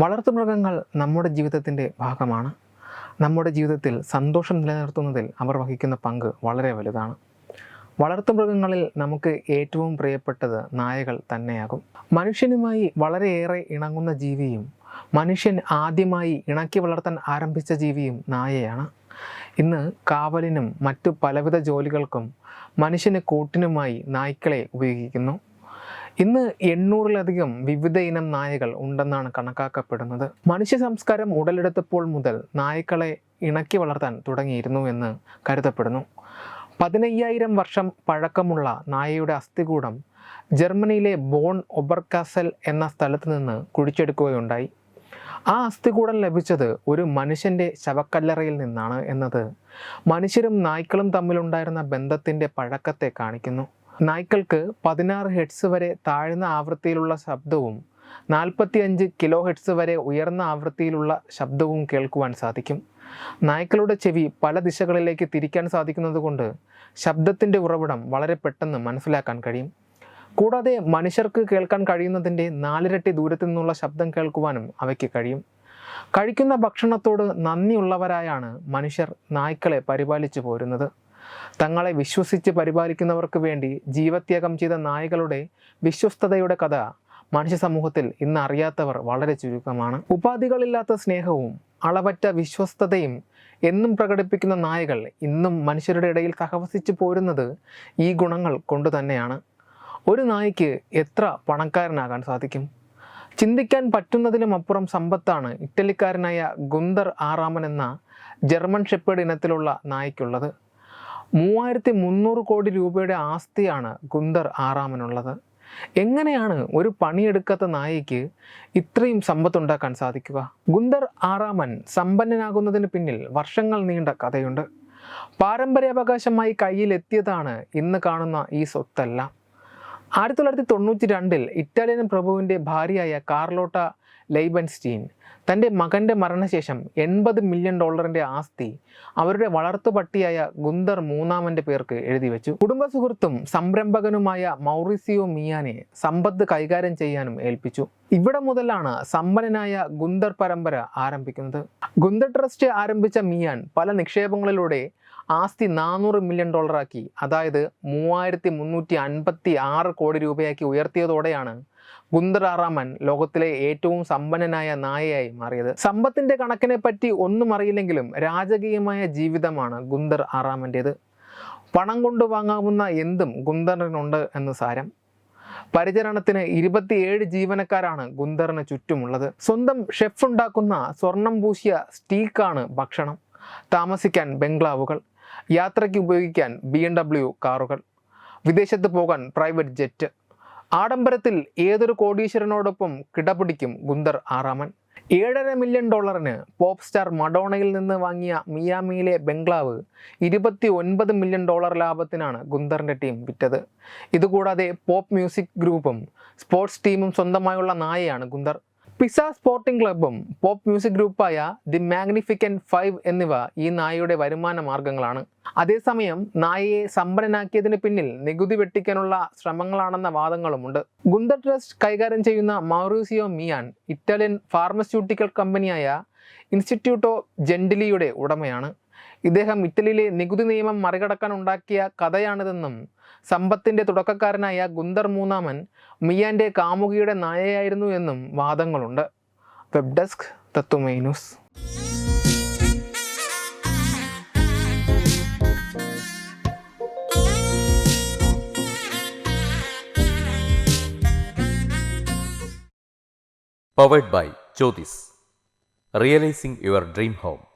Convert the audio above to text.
വളർത്തുമൃഗങ്ങൾ നമ്മുടെ ജീവിതത്തിന്റെ ഭാഗമാണ്. നമ്മുടെ ജീവിതത്തിൽ സന്തോഷം നിലനിർത്തുന്നതിൽ അവർ വഹിക്കുന്ന പങ്ക് വളരെ വലുതാണ്. വളർത്തുമൃഗങ്ങളിൽ നമുക്ക് ഏറ്റവും പ്രിയപ്പെട്ടത് നായകൾ തന്നെയാകും. മനുഷ്യനുമായി വളരെയേറെ ഇണങ്ങുന്ന ജീവിയും മനുഷ്യൻ ആദ്യമായി ഇണക്കി വളർത്താൻ ആരംഭിച്ച ജീവിയും നായയാണ്. ഇന്ന് കാവലിനും മറ്റു പലവിധ ജോലികൾക്കും മനുഷ്യന് കൂട്ടിനുമായി നായ്ക്കളെ ഉപയോഗിക്കുന്നു. ഇന്ന് എണ്ണൂറിലധികം വിവിധ ഇനം നായകൾ ഉണ്ടെന്നാണ് കണക്കാക്കപ്പെടുന്നത്. മനുഷ്യ സംസ്കാരം ഉടലെടുത്തപ്പോൾ മുതൽ നായ്ക്കളെ ഇണക്കി വളർത്താൻ തുടങ്ങിയിരുന്നു എന്ന് കരുതപ്പെടുന്നു. പതിനയ്യായിരം വർഷം പഴക്കമുള്ള നായയുടെ അസ്ഥികൂടം ജർമ്മനിയിലെ ബോൺ ഒബർകാസൽ എന്ന സ്ഥലത്ത് നിന്ന് കുഴിച്ചെടുക്കുകയുണ്ടായി. ആ അസ്ഥികൂടം ലഭിച്ചത് ഒരു മനുഷ്യന്റെ ശവക്കല്ലറയിൽ നിന്നാണ് എന്നത് മനുഷ്യരും നായ്ക്കളും തമ്മിലുണ്ടായിരുന്ന ബന്ധത്തിന്റെ പഴക്കത്തെ കാണിക്കുന്നു. നായ്ക്കൾക്ക് പതിനാറ് ഹെഡ്സ് വരെ താഴ്ന്ന ആവൃത്തിയിലുള്ള ശബ്ദവും നാൽപ്പത്തിയഞ്ച് കിലോ ഹെഡ്സ് വരെ ഉയർന്ന ആവൃത്തിയിലുള്ള ശബ്ദവും കേൾക്കുവാൻ സാധിക്കും. നായ്ക്കളുടെ ചെവി പല ദിശകളിലേക്ക് തിരിക്കാൻ സാധിക്കുന്നതുകൊണ്ട് ശബ്ദത്തിന്റെ ഉറവിടം വളരെ പെട്ടെന്ന് മനസ്സിലാക്കാൻ കഴിയും. കൂടാതെ മനുഷ്യർക്ക് കേൾക്കാൻ കഴിയുന്നതിന്റെ നാലിരട്ടി ദൂരത്തു നിന്നുള്ള ശബ്ദം കേൾക്കുവാനും അവയ്ക്ക് കഴിയും. കഴിക്കുന്ന ഭക്ഷണത്തോട് നന്ദിയുള്ളവരായാണ് മനുഷ്യർ നായ്ക്കളെ പരിപാലിച്ചു പോരുന്നത്. തങ്ങളെ വിശ്വസിച്ച് പരിപാലിക്കുന്നവർക്ക് വേണ്ടി ജീവത്യാഗം ചെയ്ത നായകളുടെ വിശ്വസ്തതയുടെ കഥ മനുഷ്യ സമൂഹത്തിൽ ഇന്ന് അറിയാത്തവർ വളരെ ചുരുക്കമാണ്. ഉപാധികളില്ലാത്ത സ്നേഹവും അളവറ്റ വിശ്വസ്തതയും എന്നും പ്രകടിപ്പിക്കുന്ന നായകൾ ഇന്നും മനുഷ്യരുടെ ഇടയിൽ സഹവസിച്ചു പോരുന്നത് ഈ ഗുണങ്ങൾ കൊണ്ടു തന്നെയാണ്. ഒരു നായ്ക്ക് എത്ര പണക്കാരനാകാൻ സാധിക്കും? ചിന്തിക്കാൻ പറ്റുന്നതിലും അപ്പുറം സമ്പത്താണ് ഇറ്റലിക്കാരനായ ഗുന്ദർ ആറാമൻ എന്ന ജർമ്മൻ ഷെപ്പേഡ് ഇനത്തിലുള്ള നായ്ക്കുള്ളത്. മൂവായിരത്തി മുന്നൂറ് കോടി രൂപയുടെ ആസ്തിയാണ് കുന്ദർ ആറാമനുള്ളത്. എങ്ങനെയാണ് ഒരു പണിയെടുക്കാത്ത നായയ്ക്ക് ഇത്രയും സമ്പത്തുണ്ടാക്കാൻ സാധിക്കുക? ഗുന്ദർ ആറാമൻ സമ്പന്നനാകുന്നതിന് പിന്നിൽ വർഷങ്ങൾ നീണ്ട കഥയുണ്ട്. പാരമ്പര്യാവകാശമായി കയ്യിലെത്തിയതാണ് ഇന്ന് കാണുന്ന ഈ സ്വത്തെല്ലാം. ആയിരത്തി തൊള്ളായിരത്തി തൊണ്ണൂറ്റി രണ്ടിൽ ഇറ്റാലിയൻ പ്രഭുവിന്റെ ഭാര്യയായ കാർലോട്ട ലൈബൻസ്റ്റീൻ. തന്റെ മകന്റെ മരണശേഷം എൺപത് മില്യൺ ഡോളറിന്റെ ആസ്തി അവരുടെ വളർത്തുപട്ടിയായ ഗുന്ദർ മൂന്നാമന്റെ പേർക്ക് എഴുതി വെച്ചു. കുടുംബ സുഹൃത്തും സംരംഭകനുമായ മൗറിസിയോ മിയാനെ സമ്പത്ത് കൈകാര്യം ചെയ്യാനും ഏൽപ്പിച്ചു. ഇവിടെ മുതലാണ് സമ്പന്നനായ ഗുന്ദർ പരമ്പര ആരംഭിക്കുന്നത്. ഗുന്ദർ ട്രസ്റ്റ് ആരംഭിച്ച മിയാൻ പല നിക്ഷേപങ്ങളിലൂടെ ആസ്തി നാനൂറ് മില്യൺ ഡോളറാക്കി. അതായത് മൂവായിരത്തി മുന്നൂറ്റി അൻപത്തി ആറ് കോടി രൂപയാക്കി ഉയർത്തിയതോടെയാണ് ഗുന്ദർ ആറാമൻ ലോകത്തിലെ ഏറ്റവും സമ്പന്നനായ നായയായി മാറിയത്. സമ്പത്തിന്റെ കണക്കിനെ പറ്റി ഒന്നും അറിയില്ലെങ്കിലും രാജകീയമായ ജീവിതമാണ് ഗുന്ദർ ആറാമന്റേത് പണം കൊണ്ട് വാങ്ങാവുന്ന എന്തും ഗുന്ദറിനുണ്ട് എന്ന് സാരം. പരിചരണത്തിന് ഇരുപത്തിയേഴ് ജീവനക്കാരാണ് ഗുന്ദറിന് ചുറ്റുമുള്ളത്. സ്വന്തം ഷെഫ് ഉണ്ടാക്കുന്ന സ്വർണം പൂശിയ സ്റ്റീക്കാണ് ഭക്ഷണം. താമസിക്കാൻ ബംഗ്ലാവുകൾ. യാത്രയ്ക്ക് ഉപയോഗിക്കാൻ ബി എം ഡബ്ല്യു കാറുകൾ വിദേശത്ത് പോകാൻ പ്രൈവറ്റ് ജെറ്റ് ആഡംബരത്തിൽ ഏതൊരു കോടീശ്വരനോടൊപ്പം കിടപിടിക്കും ഗുന്ദർ ആറാമൻ. ഏഴര മില്യൺ ഡോളറിന് പോപ്പ് സ്റ്റാർ മഡോണയിൽ നിന്ന് വാങ്ങിയ മിയാമിയിലെ ബംഗ്ലാവ് ഇരുപത്തി ഒൻപത് മില്യൺ ഡോളർ ലാഭത്തിനാണ് ഗുന്ദറിന്റെ ടീം വിറ്റത്. ഇതുകൂടാതെ പോപ്പ് മ്യൂസിക് ഗ്രൂപ്പും സ്പോർട്സ് ടീമും സ്വന്തമായുള്ള നായയാണ് ഗുന്ദർ. പിസ സ്പോർട്ടിംഗ് ക്ലബും പോപ്പ് മ്യൂസിക് ഗ്രൂപ്പായ ദി മാഗ്നിഫിക്കൻ ഫൈവ് എന്നിവ ഈ നായയുടെ വരുമാന മാർഗങ്ങളാണ് അതേസമയം നായയെ സമ്പന്നനാക്കിയതിന് പിന്നിൽ നികുതി വെട്ടിക്കാനുള്ള ശ്രമങ്ങളാണെന്ന വാദങ്ങളുമുണ്ട് ഗുന്ത ട്രസ്റ്റ് കൈകാര്യം ചെയ്യുന്ന മൗറൂസിയോ മിയാൻ ഇറ്റാലിയൻ ഫാർമസ്യൂട്ടിക്കൽ കമ്പനിയായ ഇൻസ്റ്റിറ്റ്യൂട്ടോ ജെൻഡിലിയുടെ ഉടമയാണ്. ഇദ്ദേഹം ഇറ്റലിയിലെ നികുതി നിയമം മറികടക്കാൻ ഉണ്ടാക്കിയ കഥയാണിതെന്നും സമ്പത്തിന്റെ തുടക്കക്കാരനായ ഗുന്ദർ മൂന്നാമൻ മിയാന്റെ കാമുകിയുടെ നായയായിരുന്നു എന്നും വാദങ്ങളുണ്ട് വെബ് ഡെസ്ക് തത്തുമൈ news by by Jyotis. Your dream home.